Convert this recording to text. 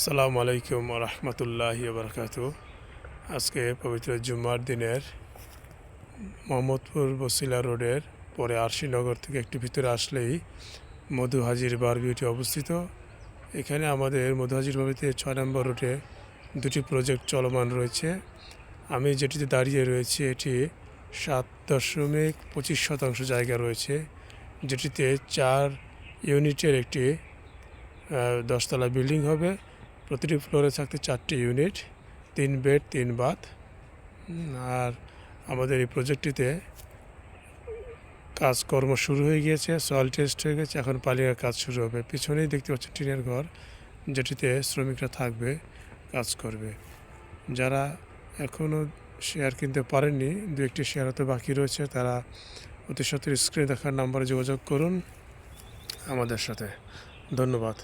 সালামু আলাইকুম রহমতুল্লাহ বরকাত আজকে পবিত্র জুম্মার দিনের মোহাম্মদপুর বসিলা রোডের পরে আরশিনগর থেকে একটু ভিতরে আসলেই মধু হাজির বার বিউটি অবস্থিত। এখানে আমাদের মধু হাজির বাড়িতে ছয় নম্বর রোডে দুটি প্রজেক্ট চলমান রয়েছে। আমি যেটিতে দাঁড়িয়ে রয়েছি, এটি সাত দশমিক পঁচিশ শতাংশ জায়গা রয়েছে, যেটিতে চার ইউনিটের একটি দশতলা বিল্ডিং হবে। প্রতিটি ফ্লোরে থাকতে চারটি ইউনিট, তিন বেড, তিন বাথ। আর আমাদের এই প্রজেক্টটিতে কাজকর্ম শুরু হয়ে গিয়েছে, সয়েল টেস্ট হয়ে গেছে, এখন পালিয়ার কাজ শুরু হবে। পিছনেই দেখতে পাচ্ছেন টিনের ঘর, যেটিতে শ্রমিকরা থাকবে, কাজ করবে। যারা এখনও শেয়ার কিনতে পারেননি, দু একটি শেয়ার হতে বাকি রয়েছে, তারা অতি সত্তর স্ক্রিনে দেখার নাম্বারে যোগাযোগ করুন আমাদের সাথে। ধন্যবাদ।